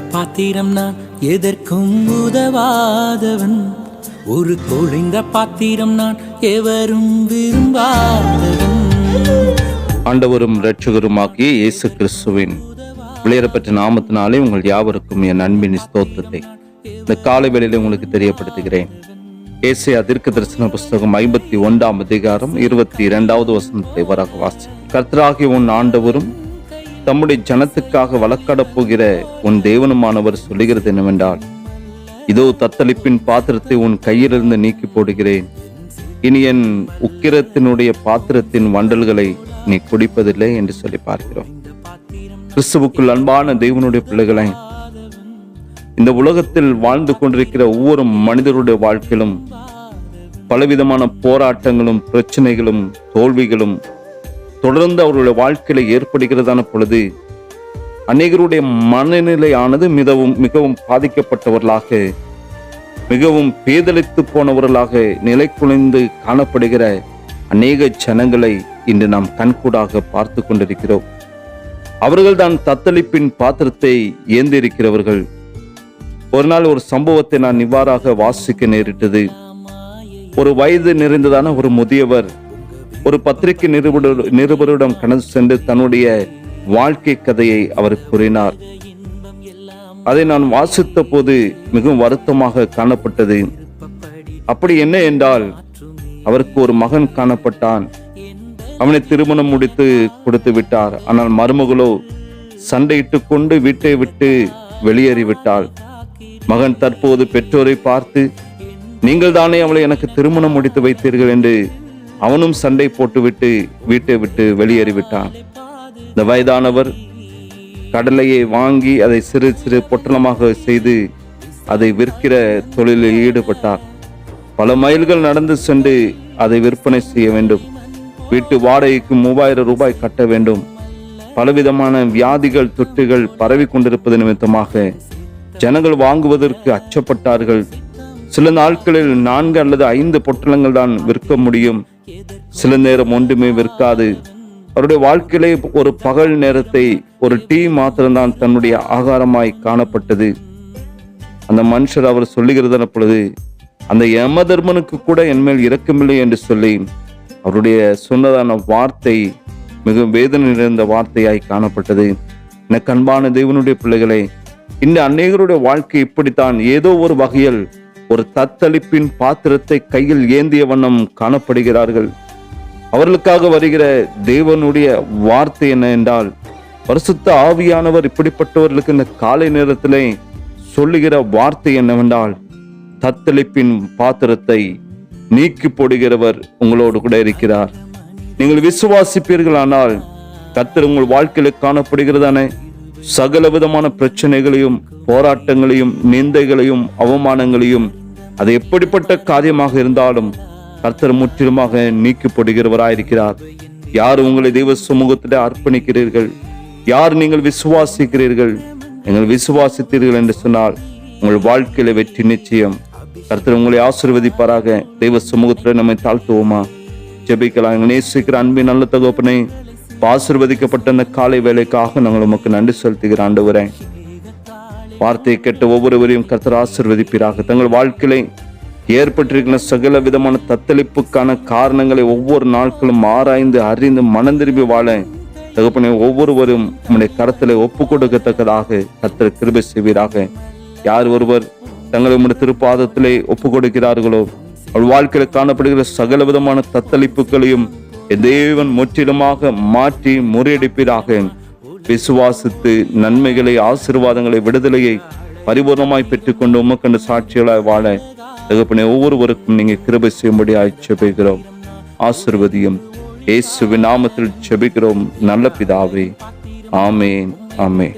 பாத்திரம் நான் எதற்கும் உதவாதவன். ஒரு கொழிந்த பாத்திரம் நான் எவரும் விரும்பாதவன். ஆண்டவரும் இரட்சகருமாகிய இயேசு கிறிஸ்துவின் விளையரப்பட்ட நாமத்தினாலே உங்கள் யாவருக்கும் என் அன்பின் ஸ்தோத்திரத்தை இந்த காலை வேளையில் உங்களுக்கு தெரியப்படுத்துகிறேன். ஏசை அதிர்க்க தரிசன புஸ்தகம் ஐம்பத்தி ஒன்றாம் அதிகாரம் இருபத்தி இரண்டாவது வசனத்தை வராக வாசி கர்த்தராகிய உன் ஆண்டவரும் தம்முடைய ஜனத்துக்காக வழக்காடப் போகிற உன் தேவனுமானவர் சொல்லுகிறது என்னவென்றால் இதோ தத்தளிப்பின் பாத்திரத்தை உன் கையிலிருந்து நீக்கி போடுகிறேன். இனி என் உக்கிரத்தினுடைய பாத்திரத்தின் வண்டல்களை நீ குடிப்பதில்லை என்று சொல்லி பார்க்கிறோம். கிறிஸ்துவுக்குள் அன்பான தெய்வனுடைய பிள்ளைகளை இந்த உலகத்தில் வாழ்ந்து கொண்டிருக்கிற ஒவ்வொரு மனிதருடைய வாழ்க்கையிலும் பலவிதமான போராட்டங்களும் பிரச்சனைகளும் தோல்விகளும் தொடர்ந்து அவருடைய வாழ்க்கையில ஏற்படுகிறதான பொழுது அநேகருடைய மனநிலையானது மிகவும் மிகவும் பாதிக்கப்பட்டவர்களாக மிகவும் பேதலித்து போனவர்களாக நிலை குலைந்து காணப்படுகிற அநேக ஜனங்களை இன்று நாம் கண்கூடாக பார்த்து கொண்டிருக்கிறோம். அவர்கள்தான் தத்தளிப்பின் பாத்திரத்தை ஏந்திருக்கிறவர்கள். ஒரு நாள் ஒரு சம்பவத்தை நான் இவ்வாறாக வாசிக்க நேரிட்டது. ஒரு வயது நிறைந்ததான ஒரு முதியவர் ஒரு பத்திரிகை நிருபர் நிருபரிடம் கடந்து சென்று தன்னுடைய வாழ்க்கை கதையை அவர் கூறினார். அதை நான் வாசித்த போது மிகவும் வருத்தமாக காணப்பட்டது. அப்படி என்ன என்றால் அவருக்கு ஒரு மகன் காணப்பட்டான். அவனை திருமணம் முடித்து கொடுத்து விட்டார். ஆனால் மருமகளோ சண்டையிட்டு கொண்டு வீட்டை விட்டு வெளியேறிவிட்டாள் மகன் தற்போது பெற்றோரை பார்த்து நீங்கள் தானே அவளை எனக்கு திருமணம் முடித்து வைத்தீர்கள் என்று அவனும் சண்டை போட்டுவிட்டு வீட்டை விட்டு வெளியேறிவிட்டான். இந்த வயதானவர் கடலையை வாங்கி அதை சிறு சிறு பொட்டலமாக செய்து அதை விற்கிற தொழிலில் ஈடுபட்டார். பல மைல்கள் நடந்து சென்று அதை விற்பனை செய்ய வேண்டும். வீட்டு வாடகைக்கு மூவாயிரம் ரூபாய் கட்ட வேண்டும். பலவிதமான வியாதிகள் தொட்டுகள் பரவி கொண்டிருப்பது நிமித்தமாக ஜனங்கள் வாங்குவதற்கு அச்சப்பட்டார்கள். சில நாட்களில் நான்கு அல்லது ஐந்து பொட்டலங்கள் தான் விற்க முடியும். சில நேரம் ஒன்றுமே விற்காது அவருடைய வாழ்க்கையிலே ஒரு பகல் நேரத்தை ஒரு டீ மாத்திரம்தான் தன்னுடைய ஆகாரமாய் காணப்பட்டது. அந்த மனுஷர் அவர் சொல்லுகிறதன பொழுது அந்த யமதர்மனுக்கு கூட என்மேல் இறக்கமில்லை என்று சொல்லி அவருடைய சொன்னதான வார்த்தை மிக வேதனை நிறைந்த வார்த்தையாய் காணப்பட்டது. எனக்கு அன்பான தேவனுடைய பிள்ளைகளே இந்த அநேகருடைய வாழ்க்கை இப்படித்தான். ஏதோ ஒரு வகையில் ஒரு தத்தளிப்பின் பாத்திரத்தை கையில் ஏந்திய வண்ணம் காணப்படுகிறார்கள். அவர்களுக்காக வருகிற தேவனுடைய வார்த்தை என்ன என்றால் பரிசுத்த ஆவியானவர் இப்படிப்பட்டவர்களுக்கு இந்த காலை நேரத்திலே சொல்லுகிற வார்த்தை என்னவென்றால் தத்தளிப்பின் பாத்திரத்தை நீக்கி போடுகிறவர் உங்களோடு கூட இருக்கிறார். நீங்கள் விசுவாசிப்பீர்களானால் கத்தர் உங்கள் வாழ்க்கையில காணப்படுகிறதான சகல விதமான பிரச்சனைகளையும் போராட்டங்களையும் நிந்தைகளையும் அவமானங்களையும் அது எப்படிப்பட்ட காரியமாக இருந்தாலும் கர்த்தர் முற்றிலுமாக நீக்கப்படுகிறவராயிருக்கிறார். யார் உங்களை தெய்வ சமூகத்தில் அர்ப்பணிக்கிறீர்கள்? யார் நீங்கள் விசுவாசிக்கிறீர்கள்? நீங்கள் விசுவாசித்தீர்கள் என்று சொன்னால் உங்கள் வாழ்க்கையில வெற்றி நிச்சயம். கர்த்தர் உங்களை ஆசிர்வதிப்பாராக. தெய்வ சமூகத்துல நம்மை தாழ்த்துவோமா? ஜெபிக்கலாம். எங்களை நேசிக்கிற அன்பின் நல்ல தகப்பனை ஆசிர்வதிக்கப்பட்ட அந்த காலை வேலைக்காக நாங்கள் உமக்கு நன்றி செலுத்துகிற வரேன் வார்த்தையை கேட்ட ஒவ்வொருவரையும் கர்த்தர் ஆசிர்வதிப்பீராக. தங்கள் வாழ்க்கையிலே ஏற்பட்டிருக்கிற சகல விதமான தத்தளிப்புக்கான காரணங்களை ஒவ்வொரு நாட்களும் ஆராய்ந்து அறிந்து மனம் திரும்பி வாழ தகப்பனை ஒவ்வொருவரும் உம்முடைய கரத்தில் ஒப்பு கொடுக்கத்தக்கதாக கர்த்தர் கிருபை செய்வீராக. யார் ஒருவர் தங்களை உம்முடைய திருப்பாதத்திலே ஒப்பு கொடுக்கிறார்களோ அவள் வாழ்க்கையில் காணப்படுகிற சகல விதமான தத்தளிப்புகளையும் தேவன் முற்றிலுமாக மாற்றி முறியடிப்பீராக. விசுவாசித்து நன்மைகளை ஆசீர்வாதங்களை விடுதலையை பரிபூர்ணமாய் பெற்றுக்கொண்டு உமக்கண்டு சாட்சிகளாய் வாழ தகப்பனை ஒவ்வொருவருக்கும் நீங்க கிருபை செய்யும்படியாய் செபிக்கிறோம் ஆசிர்வதியும். இயேசுவின் நாமத்தில் செபிக்கிறோம் நல்ல பிதாவே. ஆமேன். ஆமேன்.